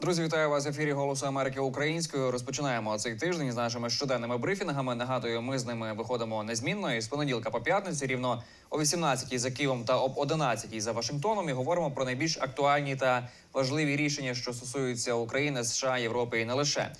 Друзі, вітаю вас в ефірі Голосу Америки українською. Розпочинаємо цей тиждень з нашими щоденними брифінгами. Нагадую, ми з ними виходимо незмінно і з понеділка по п'ятниці, рівно о 18-й за Києвом та об 11-й за Вашингтоном. І говоримо про найбільш актуальні та важливі рішення, що стосуються України, США, Європи і не лише.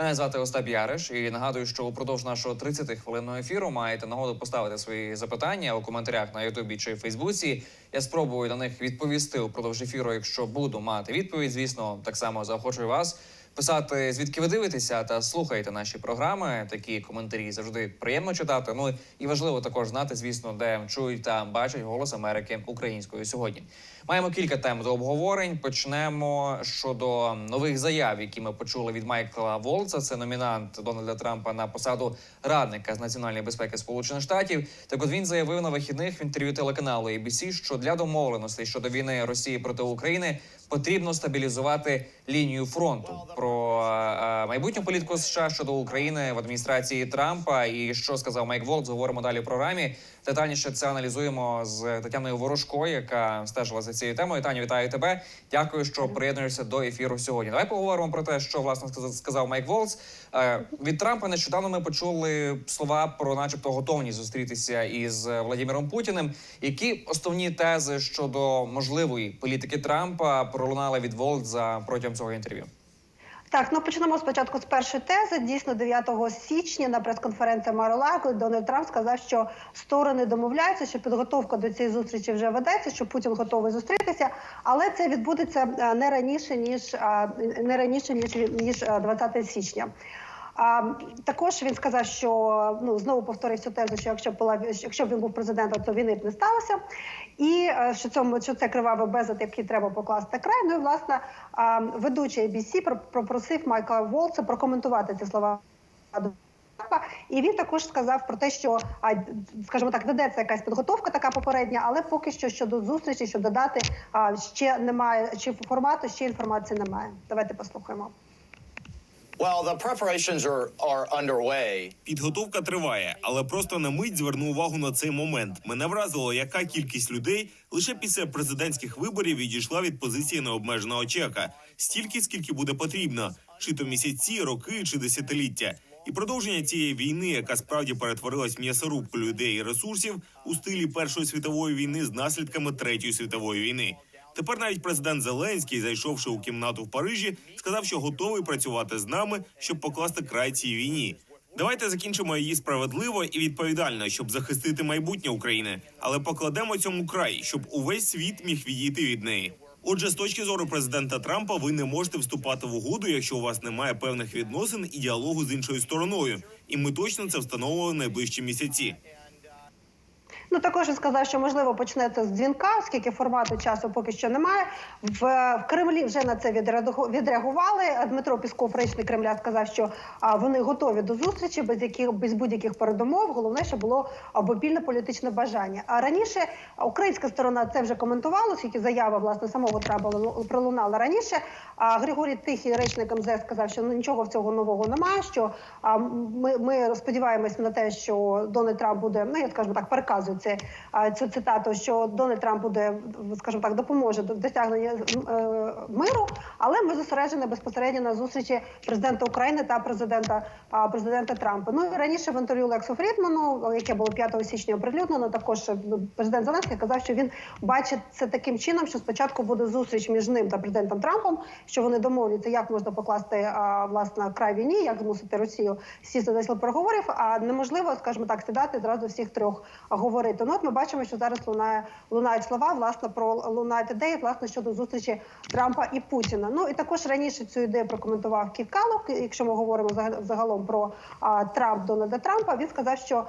Мене звати Остап Яриш, і нагадую, що упродовж нашого 30 хвилинного ефіру маєте нагоду поставити свої запитання у коментарях на Ютубі чи Фейсбуці. Я спробую на них відповісти упродовж ефіру, якщо буду мати відповідь. Звісно, так само заохочую вас писати, звідки ви дивитеся та слухаєте наші програми. Такі коментарі завжди приємно читати. Ну і важливо також знати, звісно, де чують та бачать голос Америки українською сьогодні. Маємо кілька тем до обговорень. Почнемо щодо нових заяв, які ми почули від Майкла Волца. Це номінант Дональда Трампа на посаду радника з національної безпеки Сполучених Штатів. Так, от він заявив на вихідних в інтерв'ю телеканалу ABC, що для домовленостей щодо війни Росії проти України потрібно стабілізувати лінію фронту. Про е, майбутню політику США щодо України в адміністрації Трампа і що сказав Майк Волц, говоримо далі в програмі. Детальніше це аналізуємо з Тетяною Ворожко, яка стежила за цією темою. Таню, вітаю тебе. Дякую, що приєднуєшся до ефіру сьогодні. Давай поговоримо про те, що власне сказ- сказав Майк Волц. Е, Від Трампа нещодавно ми почули слова про, начебто, готовність зустрітися із Владимиром Путіним. Які основні тези щодо можливої політики Трампа пролунали від Волца протягом цього інтерв'ю? Так, ну почнемо спочатку з першої тези. Дійсно, 9 січня на прес-конференції Mar-a-Lago Дональд Трамп сказав, що сторони домовляються, що підготовка до цієї зустрічі вже ведеться, що Путін готовий зустрітися, але це відбудеться е, не раніше ніж е, не раніше ніж ніж е, 20 січня. А також він сказав, що ну знову повторив цю тезу, що якщо була якщо він був президентом, то війни б не сталося, і е, що цьому що це кривавий безлад, який треба покласти край. Ну і власне ведучий ABC про- попросив Майкла Волца прокоментувати ці слова. І він також сказав про те, що скажімо так, ведеться якась підготовка, така попередня, але поки що щодо зустрічі, щодо дати ще немає чи формату, ще інформації немає. Давайте послухаємо. Well, the preparations are, are underway. Підготовка триває, але просто на мить зверну увагу на цей момент. Мене вразило, яка кількість людей лише після президентських виборів відійшла від позиції необмеженого чека. Стільки, скільки буде потрібно, чи то місяці, роки, чи десятиліття. І продовження цієї війни, яка справді перетворилась в м'ясорубку людей і ресурсів у стилі Першої світової війни з наслідками Третьої світової війни. Тепер навіть президент Зеленський, зайшовши у кімнату в Парижі, сказав, що готовий працювати з нами, щоб покласти край цій війні. Давайте закінчимо її справедливо і відповідально, щоб захистити майбутнє України, але покладемо цьому край, щоб увесь світ міг відійти від неї. Отже, з точки зору президента Трампа, ви не можете вступати в угоду, якщо у вас немає певних відносин і діалогу з іншою стороною. І ми точно це встановимо найближчі місяці. Ну також він сказав, що можливо почнеться з дзвінка, оскільки формату часу поки що немає. В, в Кремлі вже на це відреагу- відреагували. Дмитро Пісков, речник Кремля, сказав, що а, вони готові до зустрічі без яких без будь-яких передумов. Головне, що було обопільне політичне бажання. А раніше українська сторона це вже коментувала, оскільки заява власне самого Трампа пролунала раніше. А Григорій Тихий, речник МЗС, сказав, що ну нічого в цього нового немає. Що а, ми, ми сподіваємось на те, що Дональд Трамп буде, ну я скажу так, переказую це цю цитату, що Дональд Трамп буде, скажімо так, допоможе до досягнення е, миру, але ми зосереджені безпосередньо на зустрічі президента України та президента президента Трампа. Ну і раніше в інтерв'ю Лексу Фрідману, яке було 5 січня оприлюднено, також е, президент Зеленський казав, що він бачить це таким чином, що спочатку буде зустріч між ним та президентом Трампом, що вони домовляться, як можна покласти власне край війні, як змусити Росію сісти за переговорів. А неможливо, скажімо так, сідати зразу всіх трьох говорити. Ну от ми бачимо, що зараз лунає лунають слова власне про лунають ідеї власне щодо зустрічі Трампа і Путіна. Ну і також раніше цю ідею прокоментував Ківкалов. Якщо ми говоримо загалом про а, Трамп Дональда Трампа, він сказав, що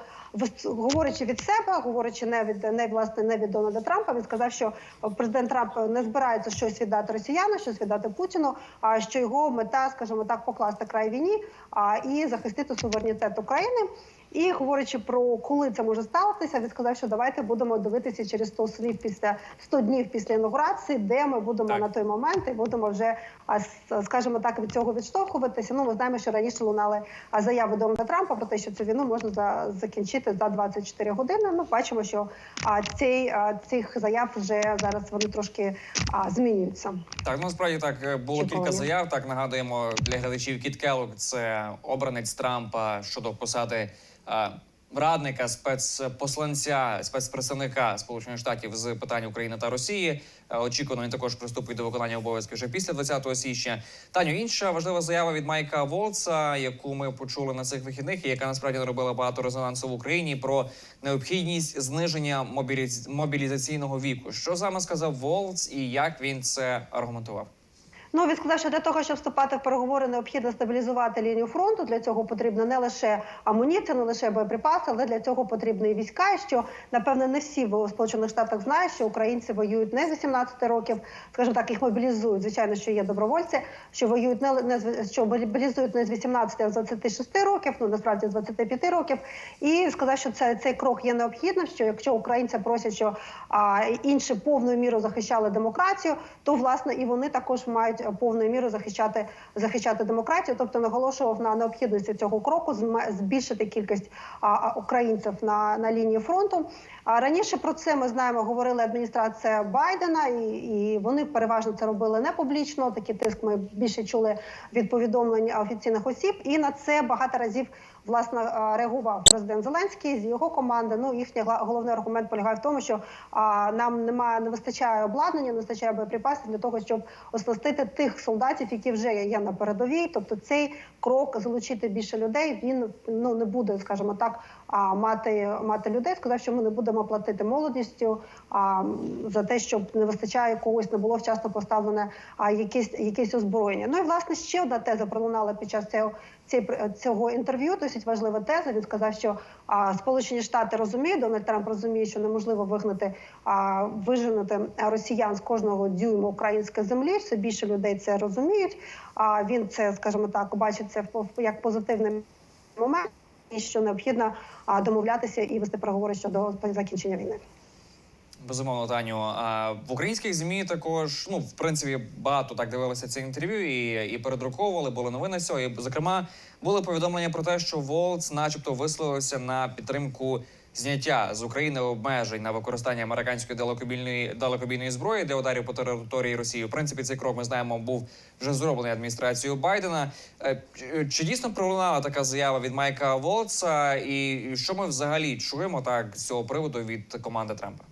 говорячи від себе, говорячи не від не власне не від Дональда Трампа, він сказав, що президент Трамп не збирається щось віддати росіянам, щось віддати Путіну. А що його мета, скажімо так, покласти край війні а і захистити суверенітет України. І говорячи про коли це може статися, він сказав, що давайте будемо дивитися через 100 слів після 100 днів після інаугурації, де ми будемо Так. на той момент і будемо вже скажімо так від цього відштовхуватися. Ну ми знаємо, що раніше лунали заяви Дональда Трампа про те, що цю війну можна за закінчити за 24 години. Ну бачимо, що а, цей а, цих заяв вже зараз вони трошки а, змінюються. Так, ну, насправді так е, було кілька Очікування. заяв. Так нагадуємо для глядачів Кіт Келлог, це обранець Трампа щодо посади радника спецпосланця, спецпредставника Сполучених Штатів з питань України та Росії. Е, Очікувано він також приступить до виконання обов'язків вже після 20 січня. Таню, інша важлива заява від Майка Волца, яку ми почули на цих вихідних, і яка насправді наробила багато резонансу в Україні про необхідність зниження мобіліз... мобілізаційного віку. Що саме сказав Волц і як він це аргументував? Ну він сказав, що для того, щоб вступати в переговори, необхідно стабілізувати лінію фронту. Для цього потрібно не лише амуніція, не лише боєприпаси, але для цього потрібні і війська. І що напевне не всі в Сполучених Штатах знають, що українці воюють не з 18 років, скажімо так, їх мобілізують. Звичайно, що є добровольці, що воюють не, не що мобілізують не з 18, а з 26 років. Ну насправді з 25 років. І сказав, що це цей крок є необхідним. Що якщо українці просять, що а, інші повною мірою захищали демократію, то власне і вони також мають е, повною мірою захищати захищати демократію. Тобто наголошував на необхідності цього кроку збільшити кількість українців на, на лінії фронту. А раніше про це ми знаємо, говорила адміністрація Байдена, і, і вони переважно це робили не публічно. Такий тиск ми більше чули від повідомлень офіційних осіб, і на це багато разів власне реагував президент Зеленський з його команди. Ну їхній головний аргумент полягає в тому, що а, нам немає, не вистачає обладнання, не вистачає боєприпасів для того, щоб оснастити тих солдатів, які вже є на передовій. Тобто цей крок залучити більше людей. Він ну не буде, скажімо так, а, мати мати людей. Сказав, що ми не будемо платити молодістю а, за те, щоб не вистачає когось, не було вчасно поставлене а, якесь якесь озброєння. Ну і власне ще одна теза пролунала під час цього цього інтерв'ю. Досить важлива теза. Він сказав, що а, Сполучені Штати розуміють, Дональд Трамп розуміє, що неможливо вигнати а, виженути росіян з кожного дюйму української землі. Все більше людей це розуміють. А він це, скажімо так, бачить це як позитивний момент, і що необхідно домовлятися і вести переговори щодо закінчення війни. Безумовно, Таню. В українських змі також ну в принципі багато так дивилися це інтерв'ю і, і передруковували. Були новини з цього. І, зокрема, були повідомлення про те, що Волц, начебто, висловився на підтримку зняття з України обмежень на використання американської далекобійної далекобійної зброї для ударів по території Росії. В принципі, цей крок ми знаємо був вже зроблений адміністрацією Байдена. Е, Чи, чи дійсно пролунала така заява від Майка Волца? І що ми взагалі чуємо так з цього приводу від команди Трампа?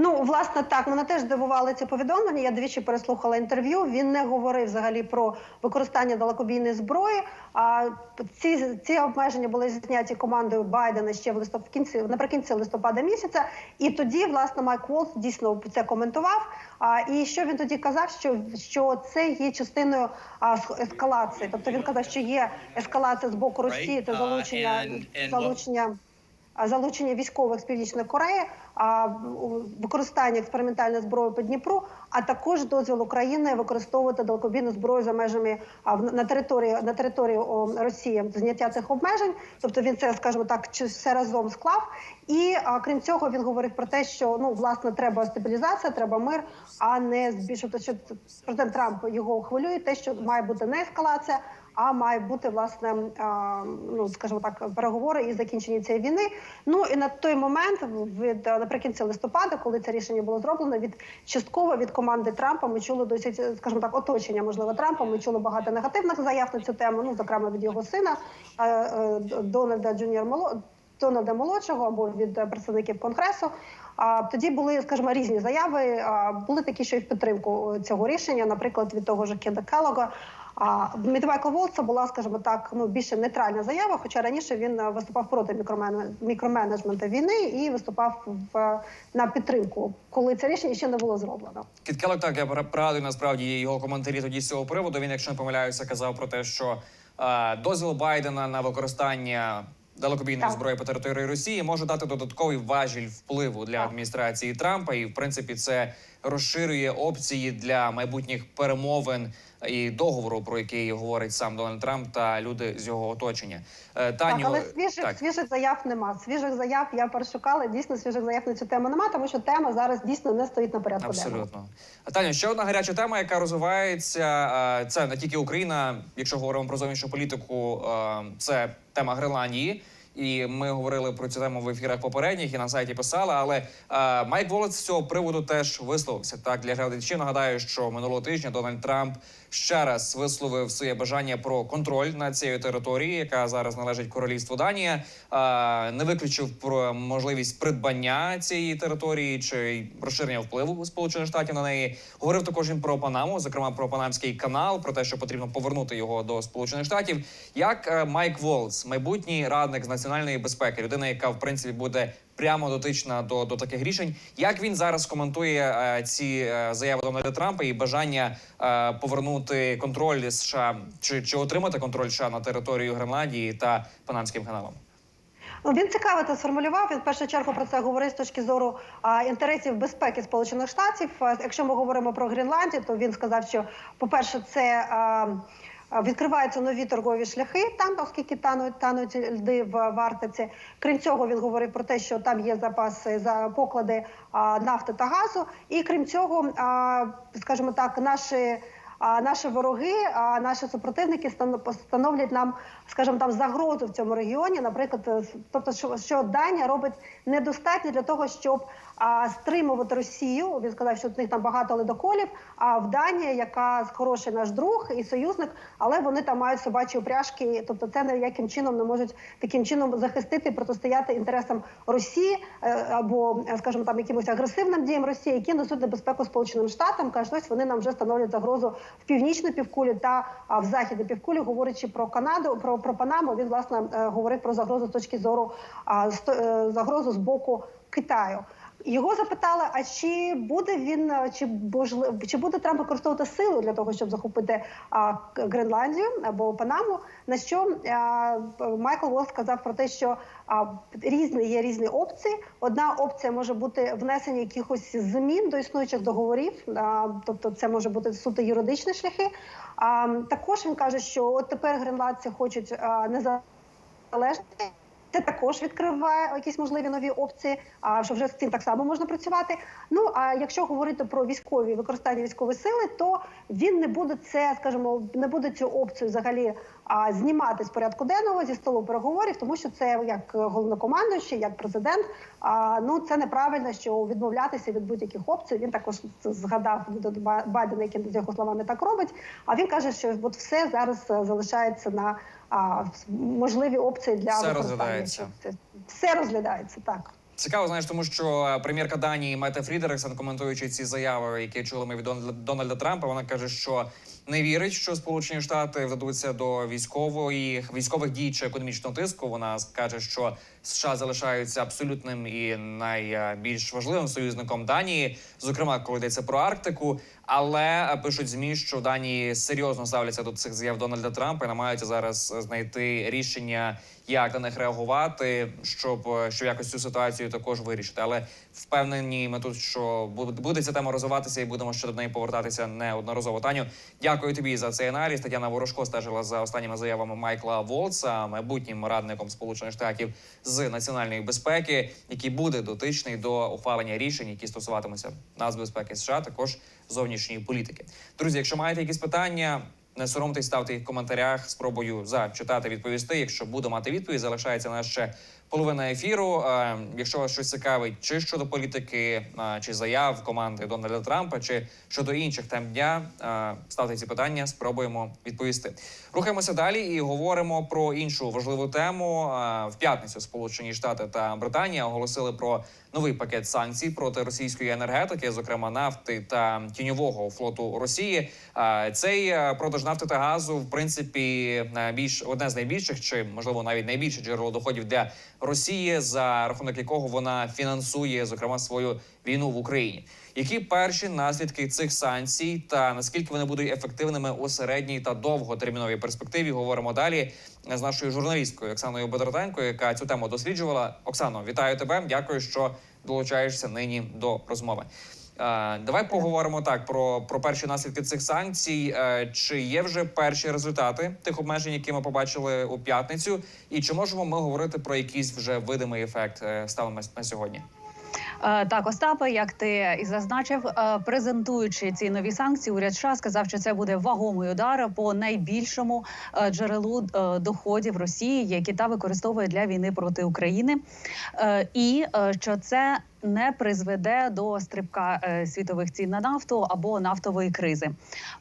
Ну, власне, так мене теж здивували ці повідомлення. Я двічі переслухала інтерв'ю. Він не говорив взагалі про використання далекобійної зброї. А ці, ці обмеження були зняті командою Байдена ще в листоп в кінці наприкінці листопада місяця. І тоді, власне, Майк Волс дійсно це коментував. А і що він тоді казав? Що, що це є частиною а, ескалації. Тобто він казав, що є ескалація з боку Росії та Right. Uh, залучення and- and залучення залучення військових з північної Кореї, використання експериментальної зброї по Дніпру, а також дозвіл України використовувати далекобійну зброю за межами на території на території Росії зняття цих обмежень. Тобто він це, скажімо так, все разом склав. І крім цього, він говорив про те, що ну власне треба стабілізація, треба мир, а не збільшувати. Що президент Трамп його хвилює, те, що має бути не ескалація. А має бути власне, ну скажімо так, переговори і закінчення цієї війни. Ну і на той момент, від наприкінці листопада, коли це рішення було зроблено, від частково від команди Трампа ми чули досить, скажімо так, оточення можливо Трампа. Ми чули багато негативних заяв на цю тему. Ну зокрема від його сина е, е, Дональда Джуніор Моло. Дональда молодшого або від представників конгресу. А тоді були, скажімо, різні заяви. А були такі, що й в підтримку цього рішення, наприклад, від того ж Кенда Келлога. А від Майкла Волца була, скажімо так, ну більше нейтральна заява. Хоча раніше він е, виступав проти мікромен- мікроменеджменту війни і виступав в на підтримку, коли це рішення ще не було зроблено. Кіт Келлог, так я пригадую насправді його коментарі тоді з цього приводу. Він, якщо не помиляюся, казав про те, що е, дозвіл Байдена на використання далекобійної зброї по території Росії може дати додатковий важіль впливу для Так. адміністрації Трампа. І в принципі, це розширює опції для майбутніх перемовин і договору, про який говорить сам Дональд Трамп та люди з його оточення. Е, Таню, Так, але свіжих, так. свіжих заяв нема. Свіжих заяв я перешукала. Дійсно, свіжих заяв на цю тему нема, тому що тема зараз дійсно не стоїть на порядку. Абсолютно. Таню, ще одна гаряча тема, яка розвивається. е, Це не тільки Україна. Якщо говоримо про зовнішню політику, е, це тема Гренландії. І ми говорили про цю тему в ефірах попередніх і на сайті писали. Але е, Майк Волец з цього приводу теж висловився. Так для глядачів нагадаю, що минулого тижня Дональд Трамп ще раз висловив своє бажання про контроль над цією територією, яка зараз належить королівству Данія. Не виключив про можливість придбання цієї території чи розширення впливу Сполучених Штатів на неї. Говорив також він про Панаму, зокрема про Панамський канал, про те, що потрібно повернути його до Сполучених Штатів. Як е, Майк Волц, майбутній радник з національної безпеки, людина, яка в принципі буде прямо дотична до, до таких рішень, як він зараз коментує е, ці е, заяви Дональда Трампа і бажання е, повернути контроль США чи, чи отримати контроль США на територію Гренландії та Панамським каналом? Ну, він цікаво це сформулював. Він в першу чергу про це говорив з точки зору а, інтересів безпеки Сполучених Штатів. Якщо ми говоримо про Гренландію, то він сказав, що по-перше, це а, а, відкриваються нові торгові шляхи там, оскільки тануть, тануть льди в, в Арктиці. Крім цього, він говорив про те, що там є запаси за поклади нафти та газу. І крім цього, скажімо так, наші. А наші вороги, а наші супротивники стан- становлять нам, скажімо, там загрозу в цьому регіоні. Наприклад, е, тобто, що, що Данія робить недостатньо для того, щоб а, стримувати Росію. Він сказав, що в них там багато ледоколів. А в Данії, яка хороший наш друг і союзник, але вони там мають собачі упряжки. Тобто, це ніяким чином не можуть таким чином захистити, протистояти інтересам Росії е, або, е, скажімо, там якимось агресивним діям Росії, які несуть небезпеку Сполученим Штатам. Кажуть, ось вони нам вже становлять загрозу в північній півкулі та в західній півкулі. Говорячи про Канаду, про, про Панаму, він власне говорить говорив про загрозу з точки зору е, загрозу з боку Китаю. Його запитали, а чи буде він е, чи можливо, чи буде Трамп використовувати силу для того, щоб захопити а, Гренландію або Панаму? На що а, Майкл Волс сказав про те, що а, різні є різні опції. Одна опція може бути внесення якихось змін до існуючих договорів, а, тобто це може бути суто юридичні шляхи. А, також він каже, що от тепер гренландці хочуть а, незалежності. Це також відкриває якісь можливі нові опції. А що вже з цим так само можна працювати. Ну а якщо говорити про військові використання військової сили, то він не буде це, скажімо, не буде цю опцію взагалі а, знімати з порядку денного зі столу переговорів, тому що це як головнокомандуючий, як президент. А, ну це неправильно, що відмовлятися від будь-яких опцій. Він також згадав до Байдена, який з його словами так робить. А він каже, що от все зараз залишається на а, можливі опції для Все розглядається. Все розглядається так. Цікаво, знаєш, тому що е, прем'єрка Данії Мета Фрідериксон, коментуючи ці заяви, які чули ми від Дональда Трампа, вона каже, що не вірить, що Сполучені Штати вдадуться до військової військових дій чи економічного тиску. Вона каже, що США залишаються абсолютним і найбільш важливим союзником Данії, зокрема, коли йдеться про Арктику. Але пишуть змі, що Данії серйозно ставляться до цих заяв Дональда Трампа і намагаються зараз знайти рішення, як на них реагувати, щоб, щоб якось цю ситуацію також вирішити. Але впевнені ми тут, що буде, ця тема розвиватися, і будемо ще до неї повертатися неодноразово. Таню, дякую тобі за цей аналіз. Тетяна Ворожко стежила за останніми заявами Майкла Волца, майбутнім радником Сполучених Штатів з національної безпеки, який буде дотичний до ухвалення рішень, які стосуватимуться нацбезпеки США, також зовнішньої політики. Друзі, якщо маєте якісь питання. Не соромтесь, ставте їх в коментарях. Спробую зачитати, відповісти. Якщо буду мати відповідь, залишається на ще половина ефіру. Якщо вас щось цікавить, чи щодо політики, чи заяв команди Дональда Трампа, чи щодо інших тем дня, ставте ці питання, спробуємо відповісти. Рухаємося далі і говоримо про іншу важливу тему. Е, в п'ятницю Сполучені Штати та Британія оголосили про новий пакет санкцій проти російської енергетики, зокрема нафти та тіньового флоту Росії. Е, Цей е, продаж нафти та газу, в принципі, найбільш одне з найбільших, чи можливо навіть найбільше джерело доходів для Росії, за рахунок якого вона фінансує зокрема свою війну в Україні. Які перші наслідки цих санкцій та наскільки вони будуть ефективними у середній та довготерміновій перспективі? Говоримо далі з нашою журналісткою Оксаною Бондаренко, яка цю тему досліджувала. Оксано, вітаю тебе. Дякую, що долучаєшся нині до розмови. Е, Давай поговоримо так про, про перші наслідки цих санкцій. Е, Чи є вже перші результати тих обмежень, які ми побачили у п'ятницю, і чи можемо ми говорити про якийсь вже видимий ефект е, станом на сьогодні? Е, Так, Остапе, як ти і зазначив, е, презентуючи ці нові санкції, уряд США сказав, що це буде вагомий удар по найбільшому е, джерелу доходів Росії, які та використовує для війни проти України, і що це не призведе до стрибка е, світових цін на нафту або нафтової кризи.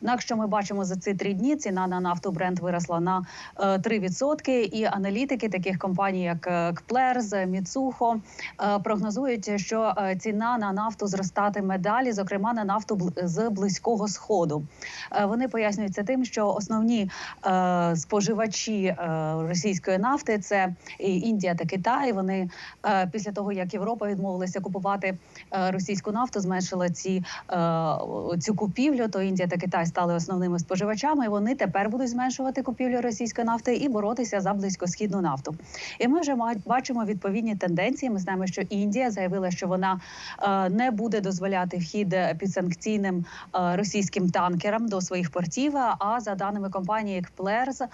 Однак, що ми бачимо за ці три дні, ціна на нафту Брент виросла на е, 3%, і аналітики таких компаній, як е, Кплерз, Міцухо, е, прогнозують, що е, ціна на нафту зростатиме далі, зокрема на нафту з близького сходу. Е, Вони пояснюють це тим, що основні е, споживачі е, російської нафти це Індія та Китай. Вони е, після того, як Європа відмовилася купувати е, російську нафту, зменшила ці е, цю купівлю. То Індія та Китай стали основними споживачами. і Вони тепер будуть зменшувати купівлю російської нафти і боротися за близькосхідну нафту. І ми вже бачимо відповідні тенденції. Ми знаємо, що Індія заявила, що вона е, не буде дозволяти вхід підсанкційним російським танкерам до своїх портів. А за даними компанії Кплерз, е,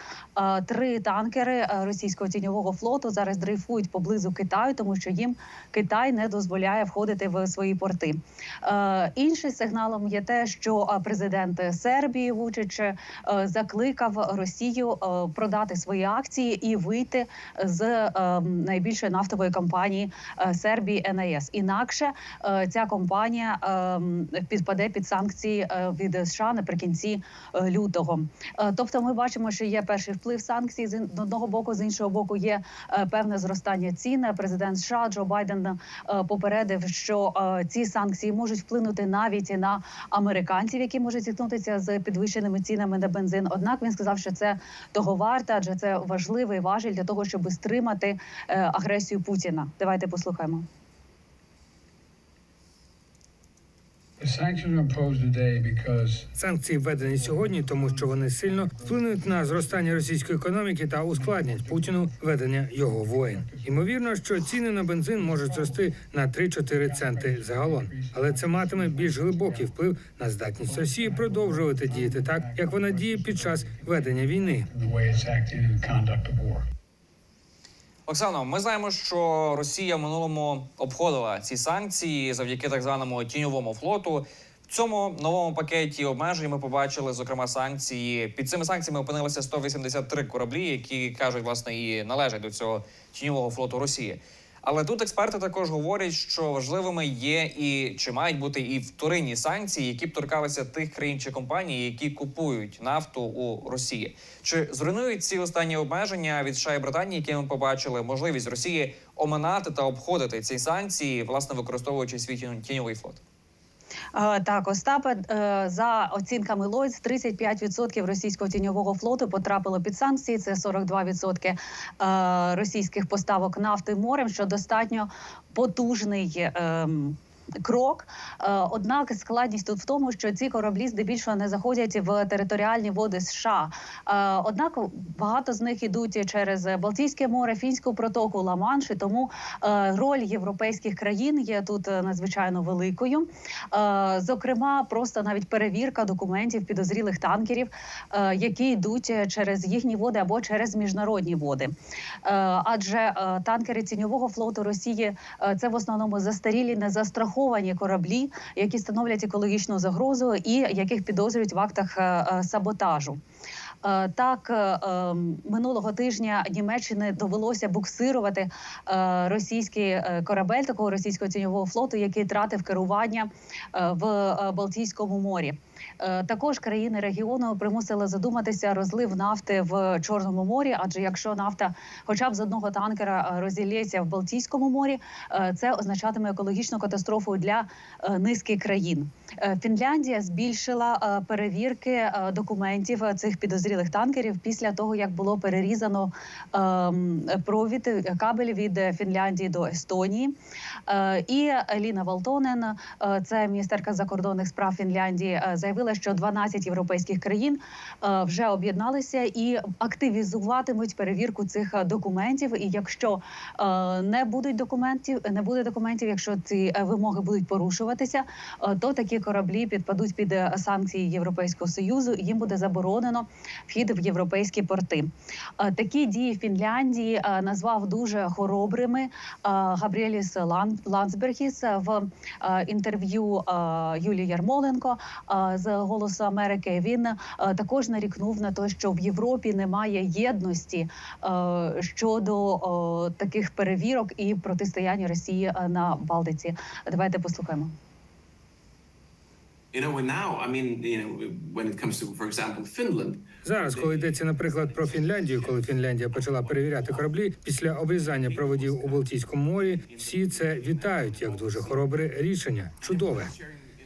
три танкери російського тіньового флоту зараз дрейфують поблизу Китаю, тому що їм Китай не дозволяє входити в свої порти. Е, Іншим сигналом є те, що е, президент Сербії Вучич е, закликав Росію продати свої акції і вийти з найбільшої нафтової компанії Сербії НАЕС. Інакше ця компанія підпаде під санкції від США наприкінці лютого. Тобто, ми бачимо, що є перший вплив санкцій з одного боку, з іншого боку, є певне зростання цін. Президент США Джо Байден е, попередив, що е, ці санкції можуть вплинути навіть на американців, які можуть зіткнутися з підвищеними цінами на бензин. Однак він сказав, що це того варта, адже це важливий важіль для того, щоб стримати е, агресію Путіна. Давайте послухаємо. Санкції введені сьогодні, тому що вони сильно вплинуть на зростання російської економіки та ускладнять Путіну ведення його воєн. Ймовірно, що ціни на бензин можуть зрости на 3-4 центи за галон, але це матиме більш глибокий вплив на здатність Росії продовжувати діяти так, як вона діє під час ведення війни. Оксано, ми знаємо, що Росія в минулому обходила ці санкції завдяки так званому тіньовому флоту. В цьому новому пакеті обмежень ми побачили, зокрема, санкції. Під цими санкціями опинилися 183 кораблі, які кажуть, власне, і належать до цього тіньового флоту Росії. Але тут експерти також говорять, що важливими є і чи мають бути і вторинні санкції, які б торкалися тих країн чи компаній, які купують нафту у Росії. Чи зруйнують ці останні обмеження від США і Британії, які ми побачили, можливість Росії оминати та обходити ці санкції, власне використовуючи свій тіньовий флот? Е, Так, Остапе, е, за оцінками Lloyds, 35% російського тіньового флоту потрапило під санкції. Це 42% е, російських поставок нафти морем, що достатньо потужний. Крок, Е, однак складність тут в тому, що ці кораблі здебільшого не заходять в територіальні води США. Е, Однак багато з них ідуть через Балтійське море, Фінську протоку, Ла-Манш, тому е, роль європейських країн є тут надзвичайно великою. Зокрема, просто навіть перевірка документів підозрілих танкерів, які йдуть через їхні води або через міжнародні води. Адже танкери тіньового флоту Росії це в основному застарілі незастраховані кораблі, які становлять екологічну загрозу і яких підозрюють в актах е, е, саботажу. Е, Так, минулого тижня Німеччини довелося буксирувати російський корабель такого російського тіньового флоту, який тратив керування в Балтійському морі. Е, Також країни регіону примусили задуматися розлив нафти в Чорному морі, адже якщо нафта, хоча б з одного танкера, е, розілється в Балтійському морі, е, це означатиме екологічну катастрофу для низки країн. Фінляндія збільшила перевірки документів цих підозрілих танкерів після того, як було перерізано ем, провід кабель від Фінляндії до Естонії. І Ліна Валтонен, це міністерка закордонних справ Фінляндії, е, заявила. що 12 європейських країн е, вже об'єдналися і активізуватимуть перевірку цих е, документів. І якщо е, не будуть документів, не буде документів, якщо ці вимоги будуть порушуватися, то такі кораблі підпадуть під санкції Європейського союзу. Їм буде заборонено вхід в європейські порти. Такі дії Фінляндії назвав дуже хоробрими Габріеліс Лан- Ландсбергіс в інтерв'ю Юлії Ярмоленко з Голосу Америки. Він е, також нарікнув на те, що в Європі немає єдності е, щодо е, таких перевірок і протистояння Росії на Балтиці. Давайте послухаємо. Зараз, коли йдеться, наприклад, про Фінляндію, коли Фінляндія почала перевіряти кораблі після обрізання проводів у Балтійському морі, всі це вітають як дуже хоробре рішення, чудове.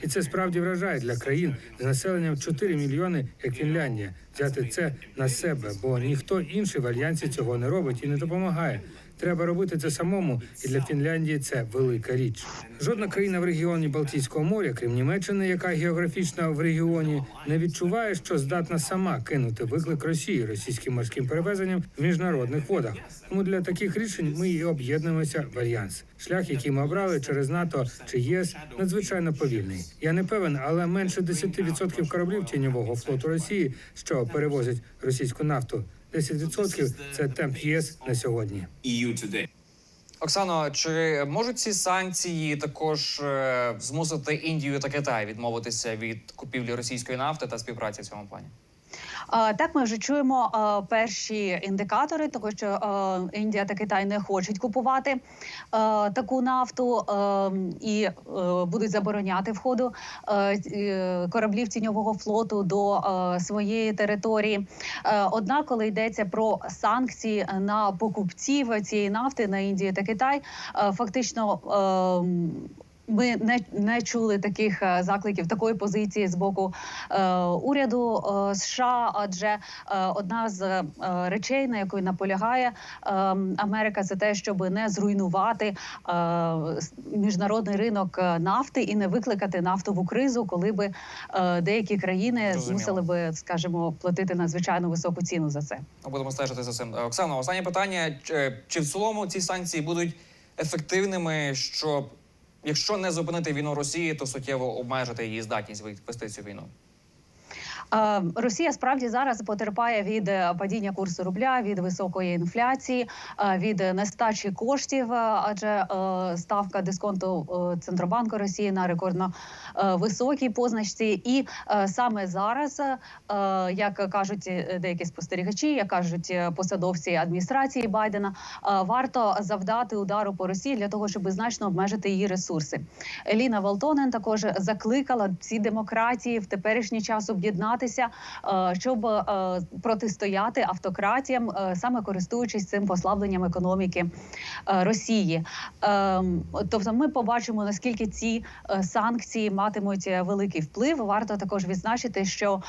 І це справді вражає для країн з населенням 4 мільйони, як Фінляндія, взяти це на себе, бо ніхто інший в альянсі цього не робить і не допомагає. Треба робити це самому, і для Фінляндії це велика річ. Жодна країна в регіоні Балтійського моря, крім Німеччини, яка географічно в регіоні, не відчуває, що здатна сама кинути виклик Росії російським морським перевезенням в міжнародних водах. Тому для таких рішень ми і об'єднуємося в альянс. Шлях, який ми обрали через НАТО чи ЄС, надзвичайно повільний. Я не певен, але менше 10% кораблів тіньового флоту Росії, що перевозять російську нафту. 10% – це темп ЄС на сьогодні. Today. Оксано, чи можуть ці санкції також е, змусити Індію та Китай відмовитися від купівлі російської нафти та співпраці в цьому плані? Так, ми вже чуємо перші індикатори, того що Індія та Китай не хочуть купувати таку нафту і будуть забороняти входу кораблів тіньового флоту до своєї території. Однак, коли йдеться про санкції на покупців цієї нафти на Індію та Китай, фактично. Е, ми не, не чули таких е, закликів, такої позиції з боку е, уряду е, США. Адже е, одна з е, речей, на якої наполягає е, Америка, це те, щоб не зруйнувати е, міжнародний ринок е, нафти і не викликати нафтову кризу, коли би е, деякі країни Зрозуміло. змусили би, скажімо, платити надзвичайно високу ціну за це. Ми будемо стежити за цим. Е, Оксано, останнє питання: Чи- чи в цілому ці санкції будуть ефективними, щоб якщо не зупинити війну Росії, то суттєво обмежити її здатність вести цю війну? Росія справді зараз потерпає від е, падіння курсу рубля, від високої інфляції, е, від нестачі коштів, е, адже ставка дисконту центробанку Росії на рекордно високій позначці. І саме зараз, як кажуть деякі спостерігачі, як кажуть посадовці адміністрації Байдена, варто завдати удару по Росії для того, щоб значно обмежити її ресурси. Еліна Валтонен також закликала ці демократії в теперішній час об'єднатися, е, щоб е, протистояти автократіям, е, саме користуючись цим послабленням економіки Росії. Ем, Тобто, ми побачимо наскільки ці санкції матимуть великий вплив. Варто також відзначити, що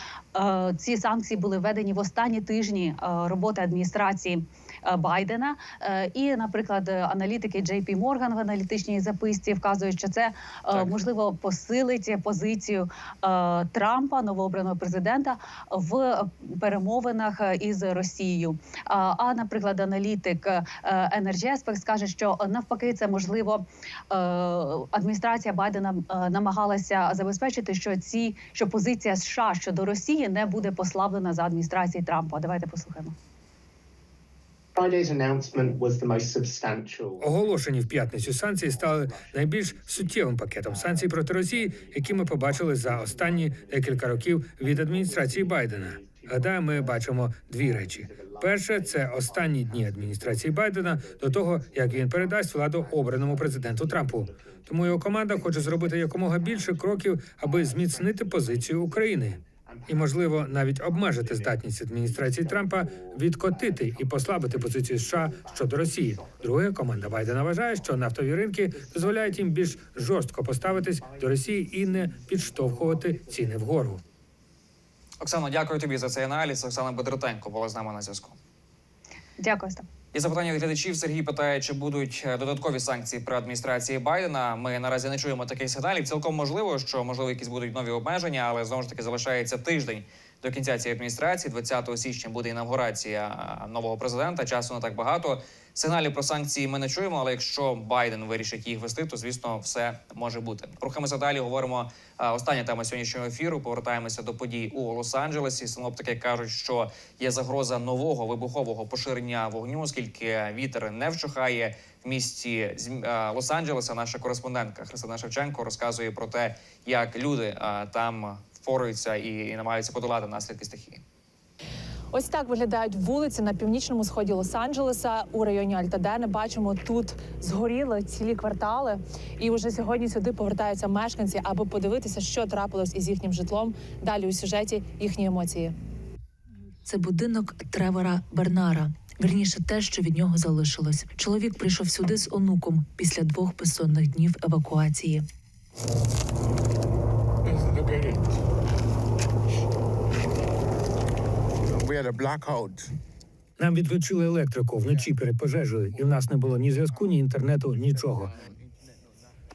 ці санкції були введені в останні тижні роботи адміністрації. Е, Байдена Е, і, наприклад, аналітики JP Morgan в аналітичній записці вказують, що це е, Так. можливо посилить позицію Трампа, новообраного президента, в перемовинах із Росією. А, наприклад, аналітик Energy скаже, що навпаки, це можливо адміністрація Байдена намагалася забезпечити, що ці що позиція США щодо Росії не буде послаблена за адміністрації Трампа. Давайте послухаємо. Оголошені в п'ятницю санкції стали найбільш суттєвим пакетом санкцій проти Росії, які ми побачили за останні декілька років від адміністрації Байдена. Гадаю, ми бачимо дві речі: перше це останні дні адміністрації Байдена до того, як він передасть владу обраному президенту Трампу. Тому його команда хоче зробити якомога більше кроків, аби зміцнити позицію України. І можливо навіть обмежити здатність адміністрації Трампа відкотити і послабити позицію США щодо Росії. Друге, команда Байдена вважає, що нафтові ринки дозволяють їм більш жорстко поставитись до Росії і не підштовхувати ціни вгору. Оксано, дякую тобі за цей аналіз. Оксана Бедротенко була з нами на зв'язку. Дякую. І запитання глядачів Сергій питає, чи будуть е, додаткові санкції при адміністрації Байдена. Ми наразі не чуємо таких сигналів. Цілком можливо, що можливо якісь будуть нові обмеження, але знову ж таки залишається тиждень до кінця цієї адміністрації. 20 січня буде інавгурація нового президента. Часу не так багато. Сигналів про санкції ми не чуємо, але якщо Байден вирішить їх вести, то звісно все може бути. Рухаємося далі. Говоримо остання тема сьогоднішнього ефіру. Повертаємося до подій у Лос-Анджелесі. Синоптики кажуть, що є загроза нового вибухового поширення вогню, оскільки вітер не вщухає в місті Лос-Анджелеса. Наша кореспондентка Христина Шевченко розказує про те, як люди там впораються і, намагаються подолати наслідки стихії. Ось так виглядають вулиці на північному сході Лос-Анджелеса у районі Альтадене. Бачимо, тут згоріли цілі квартали, і вже сьогодні сюди повертаються мешканці, аби подивитися, що трапилось із їхнім житлом. Далі у сюжеті їхні емоції. Це будинок Тревора Бернара. Вірніше, те, що від нього залишилось. Чоловік прийшов сюди з онуком після двох безсонних днів евакуації. Look at it. We had a blackout. Нам відключили електрику вночі перед пожежею, і в нас не було ні зв'язку, ні інтернету, нічого.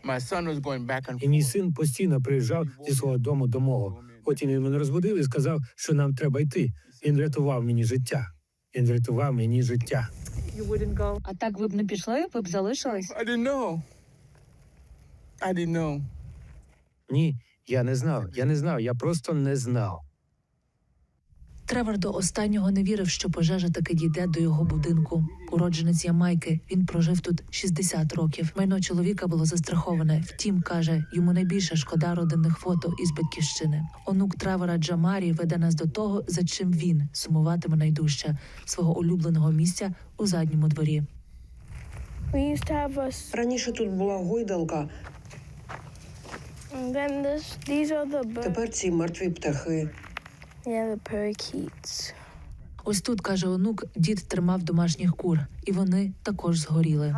My son was going back and І мій син постійно приїжджав зі свого дому до мого. Потім він мене розбудив і сказав, що нам треба йти. Він врятував мені життя. Він врятував мені життя. А так ви б не пішли? Ви б залишились? I didn't know. I didn't know. Ні, я не знав. Я не знав. Я просто не знав. Тревор до останнього не вірив, що пожежа таки дійде до його будинку. Уродженець Ямайки. Він прожив тут 60 років. Майно чоловіка було застраховане. Втім, каже, йому найбільше шкода родинних фото із батьківщини. Онук Тревора Джамарі веде нас до того, за чим він сумуватиме найдужче свого улюбленого місця у задньому дворі. Раніше тут була гойдалка, тепер ці мертві птахи. Ось тут каже онук, дід тримав домашніх кур, і вони також згоріли.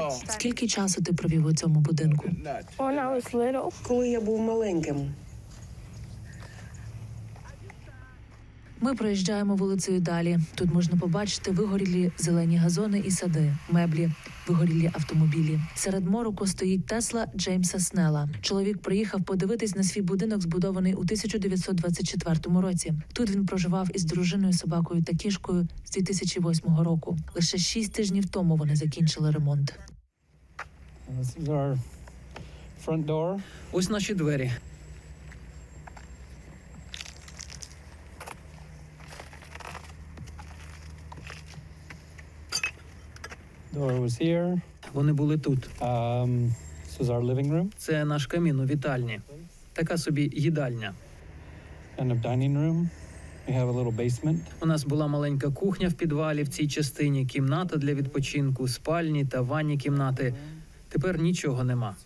No, Скільки часу ти провів у цьому будинку? Коли я був маленьким, Ми проїжджаємо вулицею далі. Тут можна побачити вигорілі зелені газони і сади, меблі, вигорілі автомобілі. Серед мороку стоїть Тесла Джеймса Снела. Чоловік приїхав подивитись на свій будинок, збудований у 1924 році. Тут він проживав із дружиною, собакою та кішкою з 2008 року. Лише шість тижнів тому вони закінчили ремонт. Ось наші двері. Door was here. Вони були тут. Um, this was our living room Це наш камін у вітальні. Така собі їдальня. and a dining room. We have a little basement. У нас була маленька кухня в підвалі в цій частині, кімната для відпочинку, спальні та ванні кімнати. Тепер нічого нема.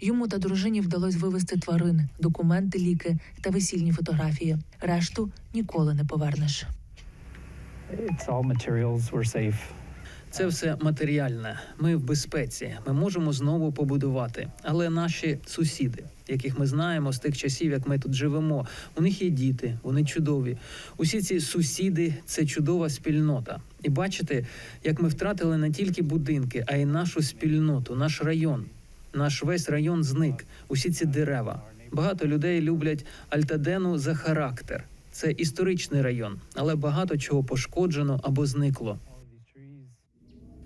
Йому та дружині вдалося вивезти тварин, документи, ліки та весільні фотографії. Решту ніколи не повернеш. It's all materials. We're safe. Це все матеріальне. Ми в безпеці. Ми можемо знову побудувати. Але наші сусіди, яких ми знаємо з тих часів, як ми тут живемо, у них є діти, вони чудові. Усі ці сусіди це чудова спільнота. І бачите, як ми втратили не тільки будинки, а й нашу спільноту, наш район. Наш весь район зник. Усі ці дерева. Багато людей люблять Альтадену за характер. Це історичний район, але багато чого пошкоджено або зникло.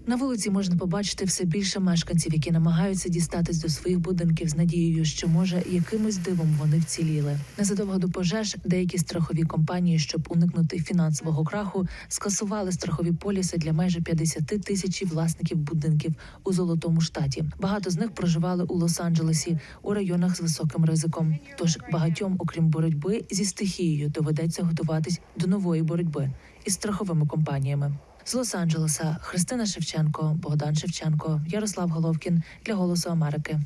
На вулиці можна побачити все більше мешканців, які намагаються дістатись до своїх будинків з надією, що може якимось дивом вони вціліли. Незадовго до пожеж деякі страхові компанії, щоб уникнути фінансового краху, скасували страхові поліси для майже 50 тисяч власників будинків у золотому штаті. Багато з них проживали у Лос-Анджелесі у районах з високим ризиком. Тож багатьом, окрім боротьби зі стихією, доведеться готуватись до нової боротьби із страховими компаніями. З Лос-Анджелеса Христина Шевченко, Богдан Шевченко, Ярослав Головкін для Голосу Америки.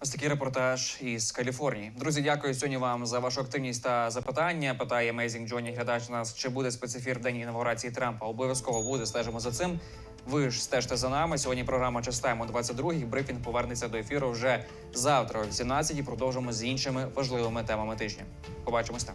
Ось такий репортаж із Каліфорнії. Друзі, дякую сьогодні вам за вашу активність та запитання. Питає Amazing Джоні глядач нас, чи буде спецефір день інаугурації Трампа. Обов'язково буде. Стежимо за цим. Ви ж стежте за нами. Сьогодні програма «Частаємо 22-й». Брифінг повернеться до ефіру вже завтра о 18-й. Продовжимо з іншими важливими темами тижня. Побачимось там.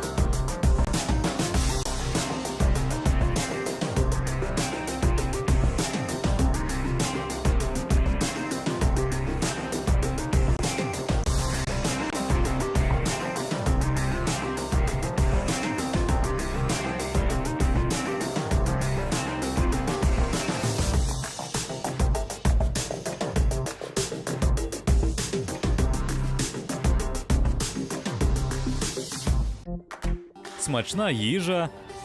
Смачна їжа,